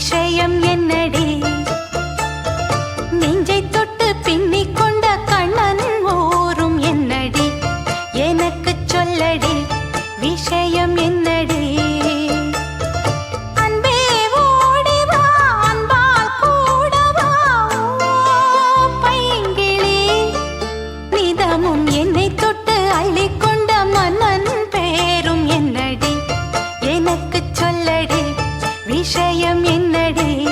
விஷயம் என்னடி? நெஞ்சை தொட்டு பின்னிக் கொண்ட கண்ணன் ஓரும் என்னடி? எனக்கு சொல்லடி விஷயம் என்னடி? என்னை தொட்டு அள்ளிக்கொண்டு விஷயம் என்னடி?